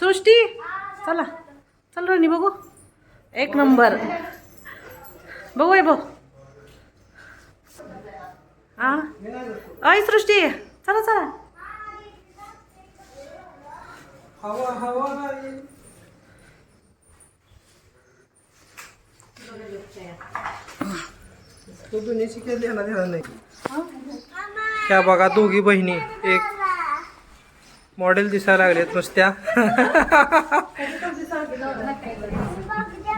सृष्टी चला चल रोनी बघू. एक नंबर. बघू आहे बघ हा अय सृष्टी चला चला. हवा हवा. तू दुनियाची काही देणार देणार नाही ह्या बघा दोघी बहिणी एक मॉडेल दिसायला लागलेत नुसत्या.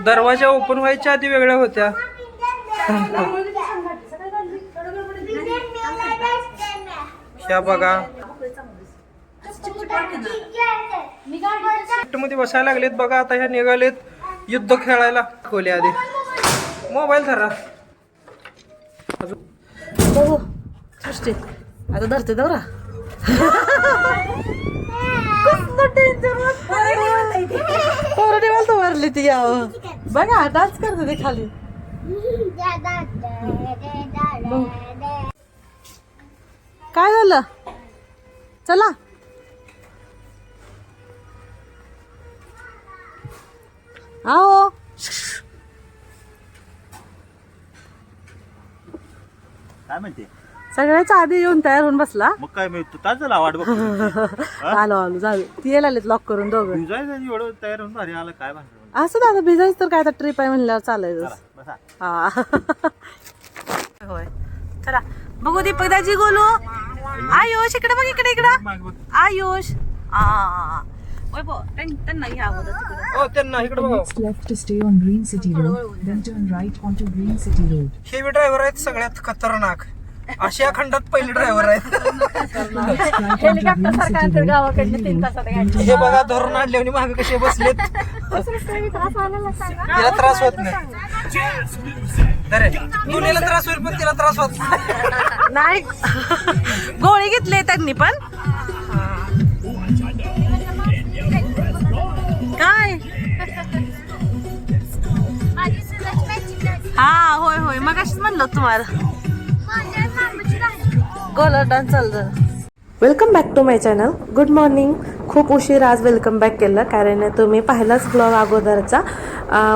दरवाजा ओपन व्हायच्या आधी वेगळ्या होत्या. ह्या बघा. मध्ये बसायला लागलेत बघा आता ह्या निघालेत युद्ध खेळायला. खोले आधी. मोबाईल धरा. बघू हो, हो. आता धरते दौरा कोरडी मला तर भरली ती याव बघा डान्स करते ते खाली. काय झालं? चला. आओ काय म्हणते? सगळ्याच्या आधी येऊन तयार होऊन बसला. मग काय मी तू तास झाला वाट बघतो आलो आलो जाऊ ती यायला आलेत लॉक करून दोघं. तू जायचं एवढं तयार होऊन भारी आला काय भांडण असं दादा भिजायचं तर काय आता ट्रिप आहे म्हणल्यावर चालायचं बसा. हा. होय. चला बघू दीपक दाजी गोलू. आयुष इकडे बघ इकडे इकडं. बघ. आयुष. आ ओय बो त्यांना. हो इकडे बघा. To stay on Green City Road, then turn right onto Green City Road. हे बी ड्रायव्हर आहेत सगळ्यात खतरनाक. आशिया खंडात पहिले ड्रायव्हर आहेत. हे बघा धरून आणले आणि मागे कसे बसलेत. तिला त्रास होत नाही. अरे दुनियाला त्रास होईल पण तिला त्रास होत नाही. नाही. गोळी घेतली त्यांनी पण. काय? हा होय होय. मग अशीच म्हणलं तुम्हाला. गोलर डान्स चालतं welcome back to my channel good morning खूप उशीर आज वेलकम बॅक केलं कारण तुम्ही पाहिलाच ब्लॉग अगोदरचा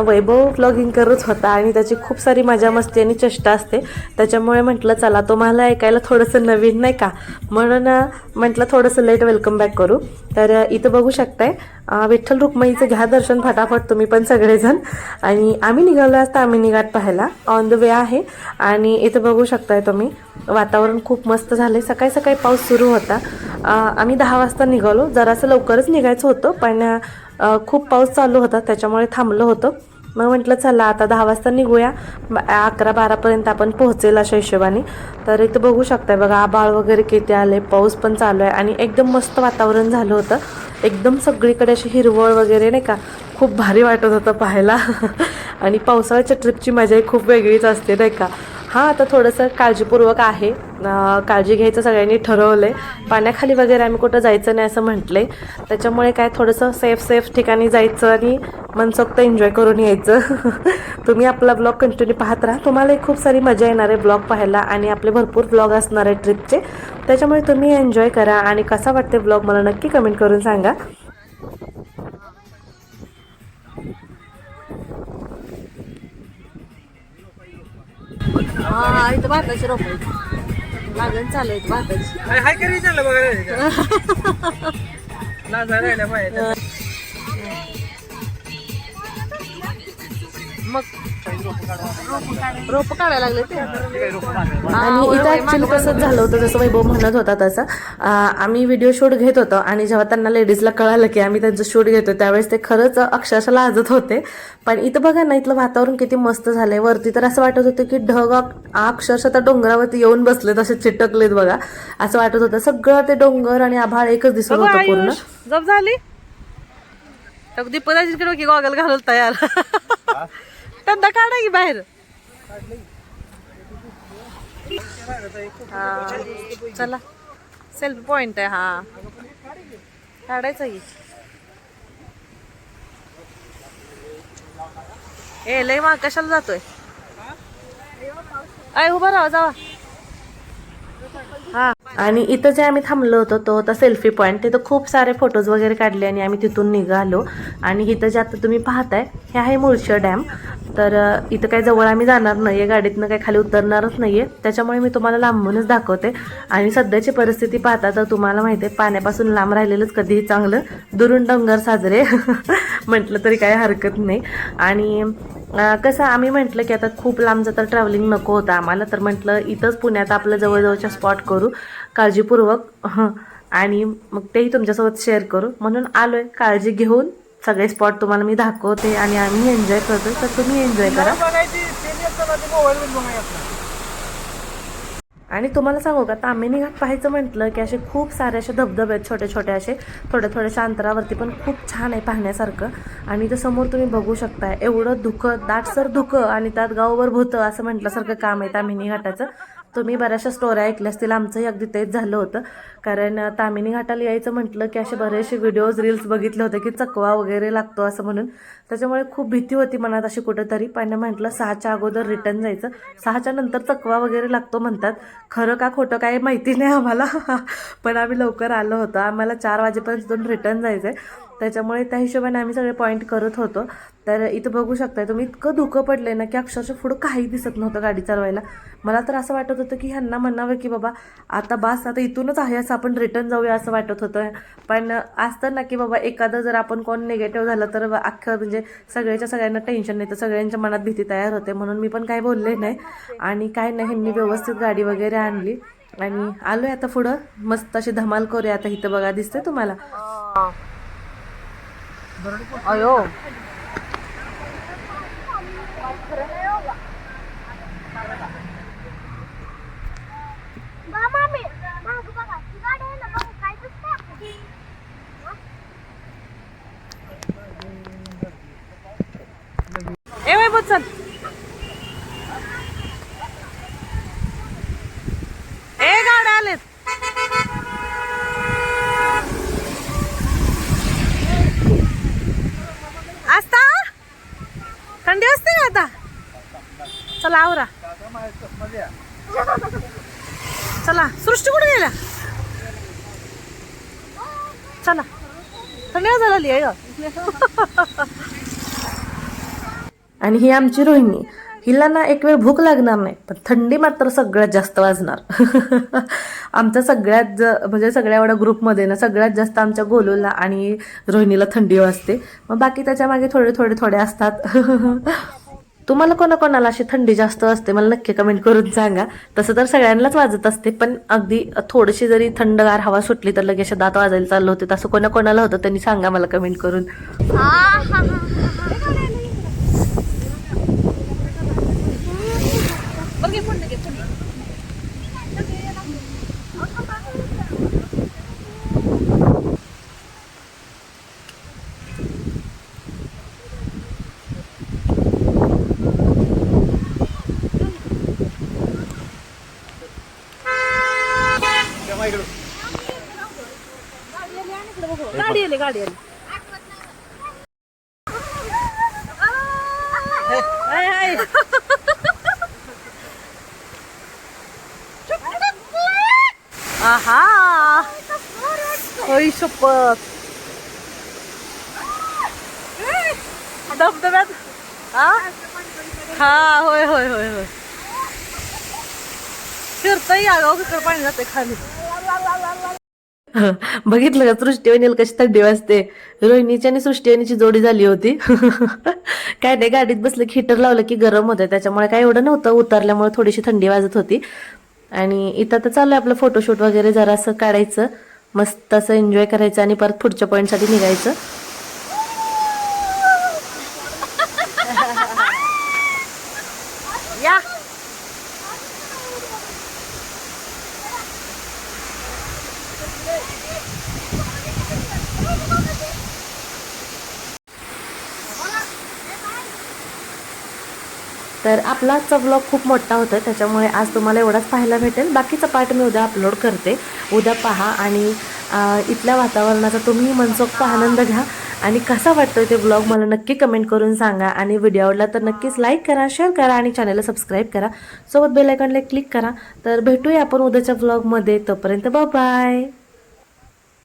वैभव ब्लॉगिंग करत होता आणि त्याची खूप सारी मजा मस्ती आणि चेष्टा असते. त्याच्यामुळे म्हटलं चला तुम्हाला ऐकायला थोडंसं नवीन नाही का? म्हणून म्हटलं थोडंसं लेट वेलकम बॅक करू. तर इथं बघू शकताय विठ्ठल रुक्मईचं घ्या दर्शन फटाफट तुम्ही पण सगळेजण. आणि आम्ही निघालो असता आम्ही निघाट पाहायला. ऑन द वे आहे. आणि इथं बघू शकताय तुम्ही वातावरण खूप मस्त झालं सकाळी सकाळी पाऊस सुरू होता. आम्ही दहा वाजता निघालो. जरासं लवकरच निघायचं होतं पण खूप पाऊस चालू होता त्याच्यामुळे थांबलं होतं. मग म्हटलं चला आता दहा वाजता निघूया. अकरा बारापर्यंत आपण पोहोचेल अशा हिशोबाने. तर इथं बघू शकताय बघा आबाळ वगैरे किती आले पाऊस पण चालू आहे आणि एकदम मस्त वातावरण झालं होतं. एकदम सगळीकडे अशी हिरवळ वगैरे नाही का? खूप भारी वाटत होतं पाहायला. आणि पावसाळ्याच्या ट्रिपची मजाही खूप वेगळीच असते नाही का? हां आता थोडंसं काळजीपूर्वक आहे. काळजी घ्यायचं सगळ्यांनी ठरवलं आहे पाण्याखाली वगैरे आम्ही कुठं जायचं नाही असं म्हटलं आहे त्याच्यामुळे काय थोडंसं सेफ सेफ ठिकाणी जायचं आणि मनसोक्त एन्जॉय करून यायचं. तुम्ही आपला ब्लॉग कंटिन्यू पाहत राहा. तुम्हालाही खूप सारी मजा येणार आहे ब्लॉग पाहायला आणि आपले भरपूर ब्लॉग असणार आहे ट्रिपचे त्याच्यामुळे तुम्ही एन्जॉय करा आणि कसा वाटते ब्लॉग मला नक्की कमेंट करून सांगा. हा इथं भाताची रोप लागण चालू आहे भाताची. हाय करी चाललं बघायला लाजा राहिल्या पाहिजे मग रोप काढायला लागले ते? आणि इथं ऍक्च्युली कसंच झालं होतं जसं वैभव म्हणत होता तसं. आम्ही व्हिडिओ शूट घेत होतो आणि जेव्हा त्यांना लेडीजला कळालं की आम्ही त्यांचं शूट घेतो त्यावेळेस ते खरंच अक्षरशः लाजत होते. पण इथं बघा ना इथलं वातावरण किती मस्त झालंय. वरती तर असं वाटत होतं की ढग अक- अक्षरशः त्या डोंगरावरती येऊन बसलेत असे चिटकलेत बघा. असं वाटत होतं. सगळं ते डोंगर आणि आभाळ एकच दिसत होतं पूर्ण. जप झाली? अगदी पदाची की गॉगल घालून तयार. त्यांना काढा की बाहेर? हा. चला. सेल्फी पॉइंट आहे हा. काढायचं की? ए लय मग कशाला जातोय? आय उभा राहा जावा. आणि इथं जे आम्ही थांबलो होतो तो होता सेल्फी पॉईंट तिथं खूप सारे फोटोज वगैरे काढले आणि आम्ही तिथून निघालो. आणि इथं जे आता तुम्ही पाहताय हे आहे मुळशा डॅम तर इथं काही जवळ आम्ही जाणार नाही आहे गाडीतनं काही खाली उतरणारच नाही आहे त्याच्यामुळे मी तुम्हाला लांबूनच दाखवते. आणि सध्याची परिस्थिती पाहता तर तुम्हाला माहिती आहे पाण्यापासून लांब राहिलेलंच कधीही चांगलं दुरून डोंगर साजरे. म्हटलं तरी काही हरकत नाही. आणि कसं आम्ही म्हटलं की आता खूप लांबचं तर ट्रॅव्हलिंग नको होतं आम्हाला तर म्हटलं इथंच पुण्यात आपलं जवळजवळच्या स्पॉट करू काळजीपूर्वक. हं. आणि मग तेही तुमच्यासोबत शेअर करू. म्हणून आलो आहे काळजी घेऊन सगळे स्पॉट तुम्हाला मी दाखवते आणि आम्ही एन्जॉय करतो तर तुम्ही एन्जॉय करा. आणि तुम्हाला सांगू का तामिनी घाट पाहायचं म्हटलं की असे खूप सारे असे धबधबे आहेत छोटे छोटे असे थोड्या थोड्याशा अंतरावरती पण खूप छान आहे पाहण्यासारखं. आणि इथं समोर तुम्ही बघू शकता एवढं धुकं दाटसर धुकं आणि त्यात गावभर भूतं असं म्हटल्यासारखं काम आहे तामिनी घाटाचं. तुम्ही बऱ्याचशा स्टोऱ्या ऐकल्या असतील. आमचंही अगदी तेच झालं होतं. कारण तामिनी घाटाला यायचं म्हटलं की असे बरेचसे व्हिडिओज रील्स बघितले होते की चकवा वगैरे लागतो असं म्हणून. त्याच्यामुळे खूप भीती होती मनात अशी कुठंतरी. पण म्हटलं सहाच्या अगोदर रिटर्न जायचं. सहाच्या नंतर चकवा वगैरे लागतो म्हणतात. खरं का खोटं काय माहिती नाही आम्हाला. पण आम्ही लवकर आलो होतो. आम्हाला चार वाजेपर्यंत तिथून रिटर्न जायचं आहे त्याच्यामुळे त्या हिशोबाने आम्ही सगळे पॉईंट करत होतो. तर इथं बघू शकताय तुम्ही इतकं धुकं पडलंय ना की अक्षरशः पुढं काही दिसत नव्हतं गाडी चालवायला. मला तर असं वाटत होतं की ह्यांना म्हणावं की बाबा आता बास आता इथूनच आहे असं आपण रिटर्न जाऊया असं वाटत होतं. पण असतं ना की बाबा एखादं जर आपण कोण निगेटिव्ह झालं तर अख्खं म्हणजे सगळ्याच्या सगळ्यांना टेन्शन येतं सगळ्यांच्या मनात भीती तयार होते. म्हणून मी पण काही बोलले नाही. आणि काय नाही ह्यांनी व्यवस्थित गाडी वगैरे आणली. आणि आलोय आता पुढं. मस्त अशी धमाल करूया आता. इथं बघा दिसतंय तुम्हाला? आपल्याला? ए चल ए गाड्या आलेत असता थंडी असते का आता चला आवरा चला सृष्टी कुठे गेला चला. थंडी झाली आहे आणि ही आमची रोहिणी. हिला ना एक वेळ भूक लागणार नाही पण थंडी मात्र सगळ्यात जास्त वाजणार. आमच्या सगळ्यात ज म्हणजे सगळ्या एवढ्या ग्रुपमध्ये ना सगळ्यात जास्त आमच्या गोलूला आणि रोहिणीला थंडी वाजते. मग बाकी त्याच्यामागे थोडे थोडे थोडे असतात. तुम्हाला कोणाकोणाला अशी थंडी जास्त असते मला नक्की कमेंट करून सांगा. तसं तर सगळ्यांनाच वाजत असते पण अगदी थोडीशी जरी थंडगार हवा सुटली तर लगेच दात वाजायला चाललं होते. तसं कोणाकोणाला होतं त्यांनी सांगा मला कमेंट करून. गाडी आली गाडी आली हाय, हाय. आहा होई शपथ धबधब्यात हा हा होय होय होय होय फिरतही आगाव तिकडे पाणी जाते खाली बघितलं का? सृष्टीवनील कशी थंडी वाजते. रोहिणीची आणि सृष्टीवनीची जोडी झाली होती. काय नाही गाडीत बसलं की हिटर लावलं की गरम होतं. त्याच्यामुळे काय एवढं नव्हतं उतरल्यामुळे थोडीशी थंडी वाजत होती. आणि इथं तर चालू आहे आपलं फोटोशूट वगैरे जरासं काढायचं. मस्त असं एन्जॉय करायचं आणि परत पुढच्या पॉईंटसाठी निघायचं. या. तर आपला आजचा ब्लॉग खूप मोठा होता त्याच्यामुळे आज तुम्हाला एवढाच पाहायला भेटेल. बाकीचा पार्ट मी उद्या अपलोड करते. उद्या पहा आणि इथल्या वातावरणाचा तुम्ही मनसोक्त आनंद घ्या. आणि कसा वाटतोय ते ब्लॉग मला नक्की कमेंट करून सांगा. आणि व्हिडिओ आवडला तर नक्कीच लाईक करा शेअर करा आणि चॅनलला सबस्क्राईब करा. सोबत बेलायकॉनला क्लिक करा. तर भेटूया आपण उद्याच्या ब्लॉगमध्ये तोपर्यंत बाय